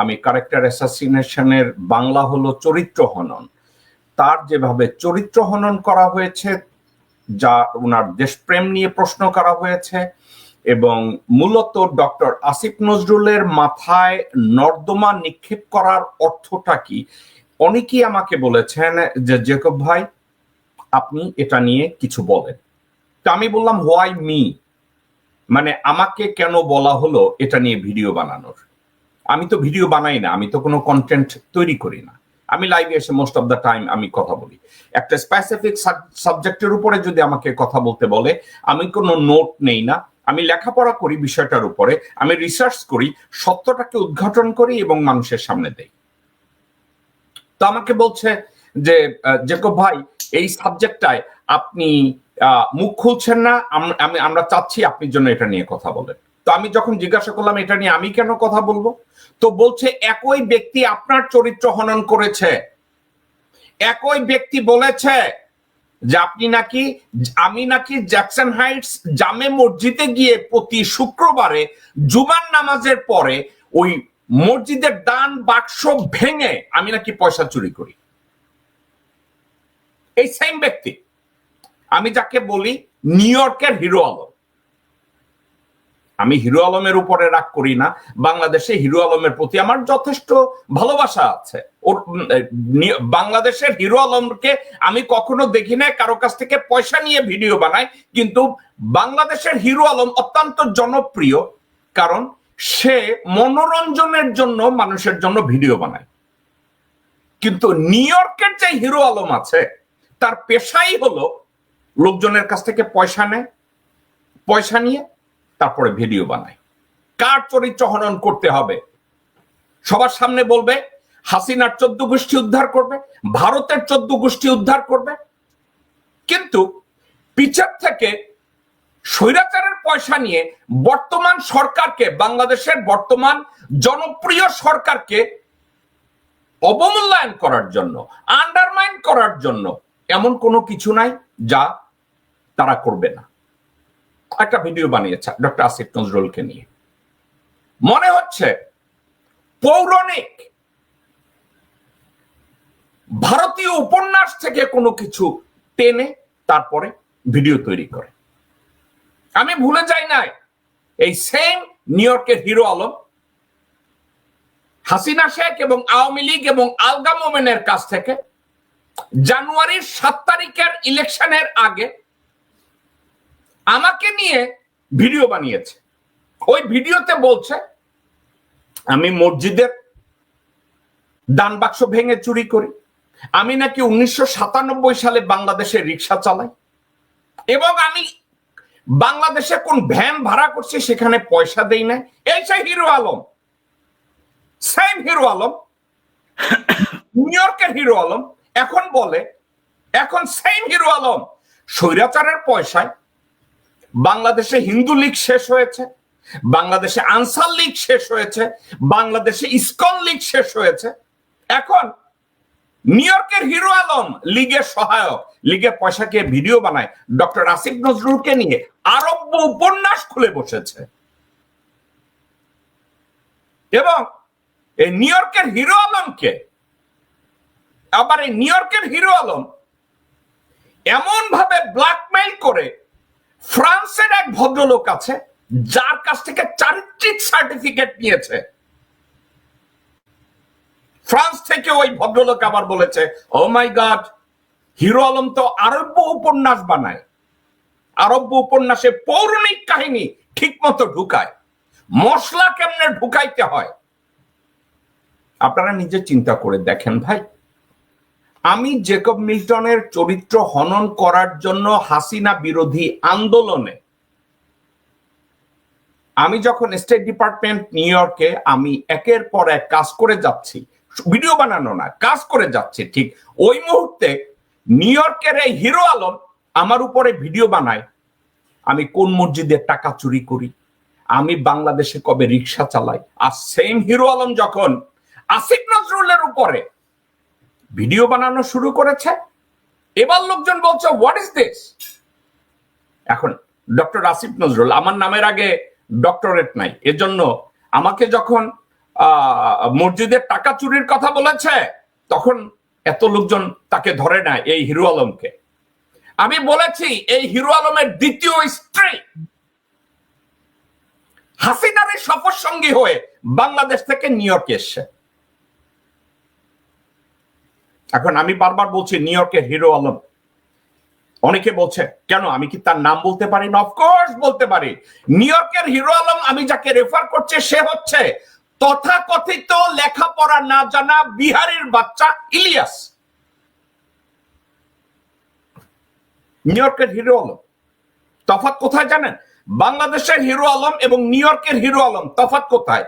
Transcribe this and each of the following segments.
আমি ক্যারেক্টার অ্যাসাসিনেশনের বাংলা হলো চরিত্র হনন। তার যেভাবে চরিত্র হনন করা হয়েছে, যা ওনার দেশপ্রেম নিয়ে প্রশ্ন করা হয়েছে এবং মূলত ডক্টর আসিফ নজরুলের মাথায় নর্দমা নিক্ষেপ করার অর্থটা কি? অনেকেই আমাকে বলেছেন যে, জেকব ভাই, আপনি এটা নিয়ে কিছু বলেন। তো আমি বললাম, হোয়াই মি? মানে আমাকে কেন বলা হলো এটা নিয়ে ভিডিও বানানোর? আমি তো ভিডিও বানাই না, আমি তো কোনো কন্টেন্ট তৈরি করি না। আমি লাইভে এসে মোস্ট অফ দ্য টাইম আমি কথা বলি। একটা স্পেসিফিক সাবজেক্টের উপরে যদি আমাকে কথা বলতে বলে, আমি কোনো নোট নেই না। আমি লেখাপড়া করি বিষয়টার উপরে, আমি রিসার্চ করি, সত্যটাকে উদ্ঘাটন করি এবং মানুষের সামনে দেই। তো আমাকে বলছে যে জেকব ভাই, এই সাবজেক্টটায় আপনি মুখ খুলছেন না আমরা চাচ্ছি আপনি জন্য এটা নিয়ে কথা বলেন। তো আমি যখন জিজ্ঞাসা করলাম, এটা নিয়ে আমি কেন কথা বলব? তো বলছে, একই ব্যক্তি আপনার চরিত্র হনন করেছে। একই ব্যক্তি বলেছে যে আপনি নাকি, আমি নাকি জ্যাকসন হাইটস জামে মসজিদে গিয়ে প্রতি শুক্রবারে জুমার নামাজের পরে ওই মসজিদের দান বাক্স ভেঙে আমি নাকি পয়সা চুরি করি। এই সেম ব্যক্তি। আমি যাকে বলি, নিউ ইয়র্কের হিরো আলম। আমি হিরো আলমের উপরে রাগ করি না। বাংলাদেশে হিরো আলমের প্রতি আমার যথেষ্ট ভালোবাসা আছে। ওর বাংলাদেশের হিরো আলমকে আমি কখনো দেখি না কারও কাছ থেকে পয়সা নিয়ে ভিডিও বানাই, কিন্তু বাংলাদেশের হিরো আলম অত্যন্ত জনপ্রিয়, কারণ সে মনোরঞ্জনের জন্য মানুষের জন্য ভিডিও বানায়। কিন্তু নিউ ইয়র্কের যে হিরো আলম আছে, তার পেশাই হলো লোকজনের কাছ থেকে পয়সা নেয়, পয়সা নিয়ে তারপরে ভিডিও বানায়। কার চরিত্র হনন করতে হবে? সবার সামনে বলবে, হাসিনার চোদ্দ গোষ্ঠী উদ্ধার করবে, ভারতের চোদ্দ গোষ্ঠী উদ্ধার করবে। কিন্তু পিছের থেকে স্বৈরাচারের পয়সা নিয়ে বর্তমান সরকারকে, বাংলাদেশের বর্তমান জনপ্রিয় সরকারকে অবমূল্যায়ন করার জন্য আন্ডারমাইন করার জন্য এমন কোনো কিছু নাই যা তারা করবে না। একটা ভিডিও বানিয়েছে ডক্টর আসিফ নজরুলকে নিয়ে। মনে হচ্ছে পৌরাণিক ভারতীয় উপন্যাস থেকে কোনো কিছু টেনে তারপরে ভিডিও তৈরি করে। আমি ভুলে যাই নাই, এই সেম নিউ ইয়র্কের হিরো আলম, হাসিনা শেখ এবং আওয়ামী লীগ এবং আলগা মোমেনের কাছ থেকে জানুয়ারির সাত তারিখের ইলেকশনের আগে আমাকে নিয়ে ভিডিও বানিয়েছে। ওই ভিডিওতে বলছে, আমি মসজিদের দান বাক্স ভেঙে চুরি করি। আমি নাকি উনিশশো সাতানব্বই সালে বাংলাদেশে রিক্সা চালাই। এবং আমি বাংলাদেশে কোন ভ্যান ভাড়া করছি সেখানে পয়সা দেই না এই সেই hero Alam. Same hero Alam. New ইয়র্কের হিরো আলম। এখন বলে, এখন সেম হিরো আলম। স্বৈরাচারের পয়সায় বাংলাদেশে হিন্দু লীগ শেষ হয়েছে, বাংলাদেশে আনসার লীগ শেষ হয়েছে, বাংলাদেশে ইসকন লীগ শেষ হয়েছে। এখন নিউ ইয়র্কের হিরো আলম লীগের সহায়ক লীগের পয়সাকে ভিডিও বানায়, ডক্টর আসিফ নজরুলকে নিয়ে আরব্য উপন্যাস খুলে বসেছে। এবং এই নিউ ইয়র্কের হিরো আলমকে, আবার এই নিউ ইয়র্কের হিরো আলম এমন ভাবে ব্ল্যাকমেইল করে ফ্রান্সের এক ভদ্রলোক আছে, যার কাছ থেকে চারিত্রিক সার্টিফিকেট নিয়েছে। ফ্রান্স থেকে ওই ভদ্রলোক আবার বলেছে oh my god hero Alam তো আরব্য উপন্যাস বানায়। আরব্য উপন্যাসে পৌরাণিক কাহিনী ঠিক মতো ঢুকায়। মশলা কেমনে ঢুকাইতে হয়? আপনারা নিজে চিন্তা করে দেখেন ভাই। আমি জেকব মিল্টনের চরিত্র হনন করার জন্য হাসিনা বিরোধী আন্দোলনে। আমি যখন স্টেট ডিপার্টমেন্ট নিউ ইয়র্কে আমি একের পর এক কাজ করে যাচ্ছি, ভিডিও বানানো না, কাজ করে যাচ্ছি ঠিক ওই মুহূর্তে নিউ ইয়র্কের এই হিরো আলম আমার উপরে ভিডিও বানায়, আমি কোন মসজিদের টাকা চুরি করি, আমি বাংলাদেশে কবে রিক্সা চালাই। আর সেম হিরো আলম যখন আসিফ নজরুলের উপরে ভিডিও বানানো শুরু করেছে। এবার লোকজন বলছে হোয়াট ইজ দিস এখন ডক্টর আসিফ নজরুল, আমার নামের আগে ডক্টরেট নাই, এজন্য আমাকে যখন মসজিদের টাকা চুরির কথা বলেছে, তখন এত লোকজন তাকে ধরে না এই হিরো আলমকে। আমি বলেছি, এই হিরো আলমের দ্বিতীয় স্ত্রী হাসিনারের সফর সঙ্গী হয়ে বাংলাদেশ থেকে নিউ ইয়র্কে এসছে। এখন আমি বারবার বলছি নিউ ইয়র্কের হিরো আলম অনেকে বলছে, কেন? আমি কি তার নাম বলতে পারি না? অফকোর্স বলতে পারি। নিউ ইয়র্কের হিরো আলম আমি যাকে রেফার করছে, সে হচ্ছে তথাকথিত লেখাপড়া না জানা বিহারের বাচ্চা ইলিয়াস। নিউ ইয়র্কের হিরো আলম তফাৎ কোথায় জানেন? বাংলাদেশের হিরো আলম এবং নিউ ইয়র্কের হিরো আলম তফাৎ কোথায়?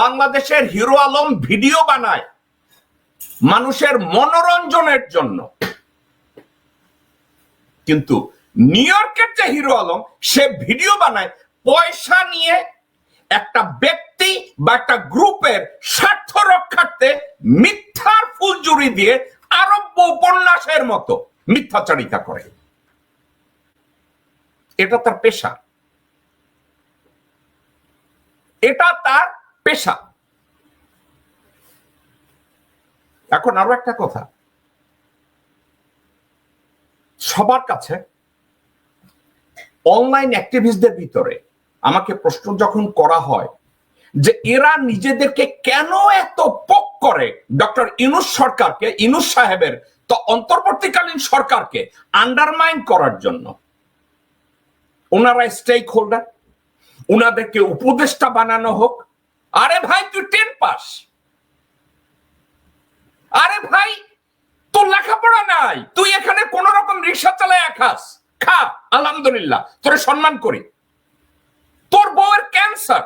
বাংলাদেশের হিরো আলম ভিডিও বানায়। মানুষের মনোরঞ্জনের জন্য। কিন্তু নিউ ইয়র্কের যে হিরো আলম, সে ভিডিও বানায়, পয়সা নিয়ে একটা ব্যক্তি বা একটা গ্রুপের স্বার্থ রক্ষার্থে মিথ্যার ফুলজুরি দিয়ে আরব্য উপন্যাসের মতো মিথ্যাচারিতা করে। এটা তার পেশা। এটা তার পেশা। এখন আরও একটা কথা। সবার কাছে অনলাইন অ্যাক্টিভিস্টদের ভিতরে আমাকে প্রশ্ন যখন করা হয় যে এরা নিজেদেরকে কেন এত পক করে? ডক্টর ইনুস সরকারকে, ইনুস সাহেবের তো অন্তর্বর্তীকালীন সরকারকে আন্ডারমাইন করার জন্য। ওনারা স্টেক হোল্ডার ওনাদেরকে উপদেষ্টা বানানো হোক। আরে ভাই, তুই টেন পাস? আরে ভাই, তোর লেখাপড়া নাই। তুই এখানে কোন রকম রিক্সা চালায় খাস খা, আলহামদুলিল্লাহ, তোরে সম্মান করি। তোর বউয়ের ক্যান্সার।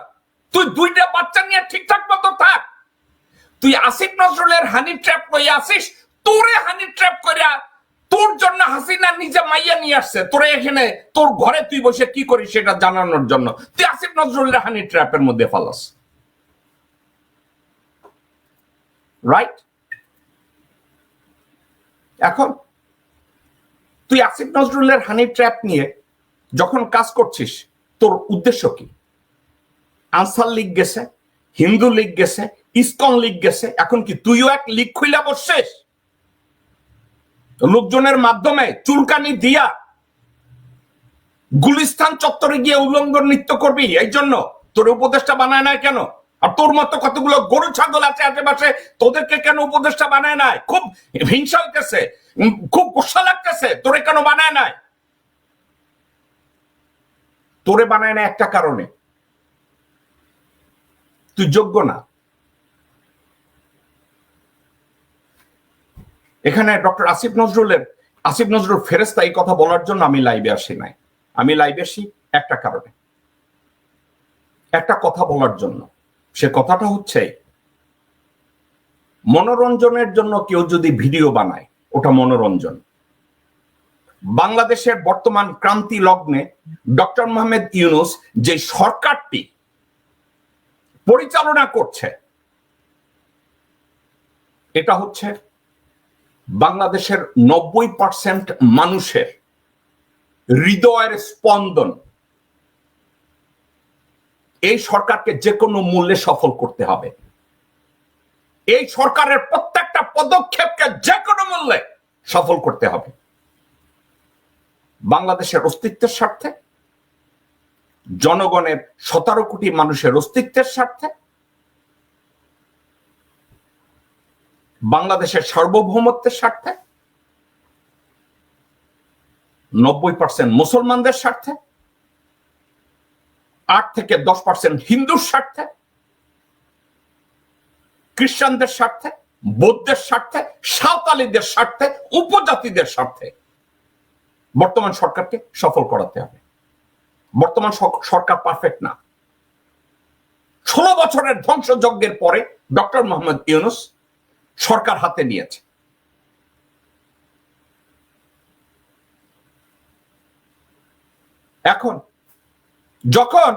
তুই দুইটা বাচ্চা নিয়ে ঠিকঠাক মতো থাক। তুই আসিফ নজরুলের হানি ট্র্যাপ করে আসিস? তোরে হানি ট্র্যাপ করিয়া তোর জন্য হাসিনা নিজে মাইয়া নিয়ে আসছে। তোরে এখানে, তোর ঘরে তুই বসে কি করিস সেটা জানানোর জন্য। তুই আসিফ নজরুলের হানি ট্র্যাপের মধ্যে ফালাস। রাইট এখন তুই আসিফ নজরুলের হানি ট্র্যাপ নিয়ে যখন কাজ করছিস, তোর উদ্দেশ্য কি? আনসার লিগ গেছে, হিন্দু লিগ গেছে, ইসকন লিগ গেছে, এখন কি তুইও এক লিগ খুইলা বসছিস? লোকজনের মাধ্যমে চুলকানি দিয়া গুলিস্তান চত্বরে গিয়ে উল্লঙ্ঘ নৃত্য করবি এই জন্য তোর উপদেশটা বানায় নাই কেন? আর তোর মতো কতগুলো গরু, ছাগল আছে আশেপাশে, তোদেরকে কেন উপদেশটা বানায় নাই? খুব হিংসা হইতেছে খুব গুসা লাগতেছে তোরে কেন বানায় নাই? তোরে বানায় না একটা কারণে। তুই যোগ্য না। এখানে ডক্টর আসিফ নজরুলের, আসিফ নজরুল ফেরেস্তা এই কথা বলার জন্য আমি লাইভে আসি নাই। আমি লাইভে আসি একটা কারণে। একটা কথা বলার জন্য। সে কথাটা হচ্ছে, মনোরঞ্জনের জন্য কেউ যদি ভিডিও বানায়, ওটা মনোরঞ্জন। বাংলাদেশের বর্তমান ক্রান্তি লগ্নে ডক্টর মোহাম্মদ ইউনুস যে সরকারটি পরিচালনা করছে, এটা হচ্ছে বাংলাদেশের নব্বই পার্সেন্ট মানুষের হৃদয়ের স্পন্দন। এই সরকারকে যে কোনো মূল্যে সফল করতে হবে। এই সরকারের প্রত্যেকটা পদক্ষেপকে যে কোনো মূল্যে সফল করতে হবে। বাংলাদেশের অস্তিত্বের স্বার্থে, জনগণের সতেরো কোটি মানুষের অস্তিত্বের স্বার্থে, বাংলাদেশের সার্বভৌমত্বের স্বার্থে, নব্বই পার্সেন্ট মুসলমানদের স্বার্থে আট থেকে দশ পার্সেন্ট হিন্দুর স্বার্থে, খ্রিস্টানদের স্বার্থে বৌদ্ধের স্বার্থে, সাঁওতালিদের স্বার্থে, উপজাতিদের স্বার্থে বর্তমান সরকারকে সফল করাতে হবে। বর্তমান সরকার পারফেক্ট না। ষোলো বছরের ধ্বংসযজ্ঞের পরে ডক্টর মোহাম্মদ ইউনুস সরকার হাতে নিয়েছে। এখন যখন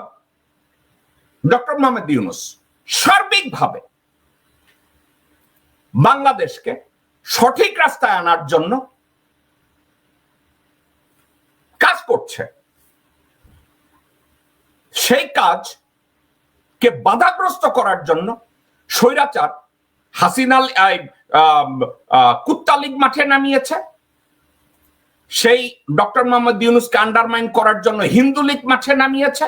ডক্টর মোহাম্মদ ইউনুস সার্বিকভাবে বাংলাদেশকে সঠিক রাস্তায় আনার জন্য কাজ করছে সেই কাজ কে বাধাগ্রস্ত করার জন্য স্বৈরাচার হাসিনাল আহ, মাঠে নামিয়েছে। সেই ডক্টর মোহাম্মদ ইউনুসকে আন্ডারমাইন করার জন্য হিন্দু লীগ মাঠে নামিয়েছে।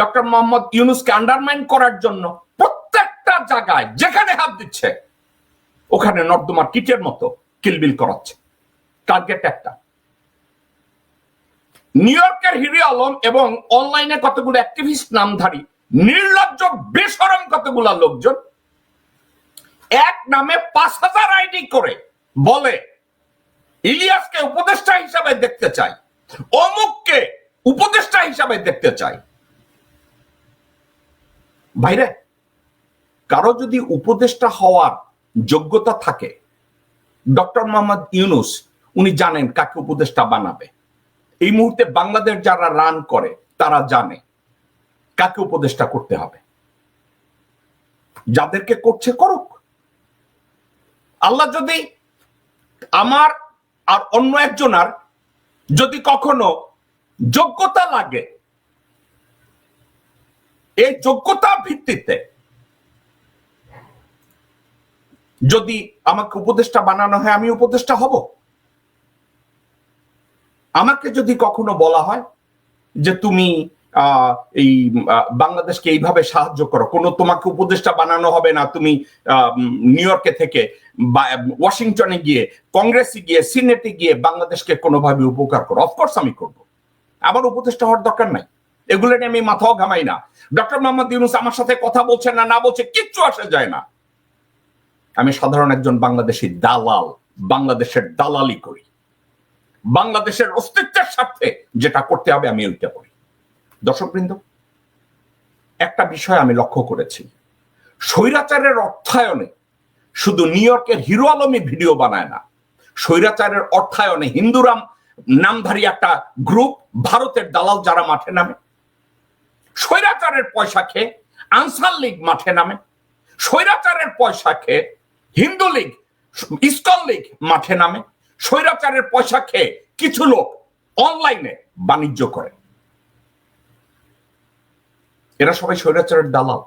ডক্টর মোহাম্মদ ইউনুসকে আন্ডারমাইন করার জন্য প্রত্যেকটা জায়গায় যেখানে হাত দিচ্ছে, ওখানে নর্দমার কিটের মতো কিলবিল করাচ্ছে। টার্গেট একটা। নিউ ইয়র্কের হিরি আলম এবং অনলাইনে কতগুলো অ্যাক্টিভিস্ট নামধারী, নির্লজ্জ, বেসরম কতগুলা লোকজন, এক নামে পাঁচ হাজার আইডি করে বলে, ইলিয়াসকে উপদেষ্টা হিসাবে দেখতে চাই, অমুককে উপদেষ্টা হিসাবে দেখতে চাই। ভাইরে, কারও যদি উপদেষ্টা হওয়ার যোগ্যতা থাকে, ডক্টর মোহাম্মদ ইউনুস, উনি জানেন কাকে উপদেষ্টা বানাবে। এই মুহূর্তে বাংলাদেশ যারা রান করে, তারা জানে কাকে উপদেষ্টা করতে হবে। যাদেরকে করছে করুক। আল্লাহ যদি আমার আর অন্য একজনার যদি কখনো যোগ্যতা লাগে, এই যোগ্যতা ভিত্তিতে যদি আমাকে উপদেষ্টা বানানো হয়, আমি উপদেষ্টা হব। আমাকে যদি কখনো বলা হয় যে তুমি এই বাংলাদেশকে এইভাবে সাহায্য করো। কোনো তোমাকে উপদেষ্টা বানানো হবে না তুমি নিউ ইয়র্কে থেকে ওয়াশিংটনে গিয়ে কংগ্রেসে গিয়ে সিনেটে গিয়ে বাংলাদেশকে কোনোভাবে উপকার করো। অফকোর্স আমি করব। আমার উপদেষ্টা হওয়ার দরকার নাই। এগুলো নিয়ে আমি মাথাও ঘামাই না। ডক্টর মোহাম্মদ ইউনুস আমার সাথে কথা বলছে না না বলছে, কিচ্ছু আসে যায় না। আমি সাধারণ একজন বাংলাদেশি দালাল, বাংলাদেশের দালালি করি। বাংলাদেশের অস্তিত্বের স্বার্থে যেটা করতে হবে আমি ওইটা করি। দর্শকবৃন্দ, একটা বিষয় আমি লক্ষ্য করেছি। স্বৈরাচারের অর্থায়নে শুধু নিউ ইয়র্কের হিরো আলমী ভিডিও বানায় না, স্বৈরাচারের অর্থায়নে হিন্দুরাম নামধারী একটা গ্রুপ ভারতের দালাল যারা মাঠে নামে, স্বৈরাচারের পয়সা খেয়ে আনসার লীগ মাঠে নামে, স্বৈরাচারের পয়সা খেয়ে হিন্দু লীগ, ইস্কন লীগ মাঠে নামে, স্বৈরাচারের পয়সা খেয়ে কিছু লোক অনলাইনে বাণিজ্য করে। এরা সবাই স্বৈরাচারের দালাল।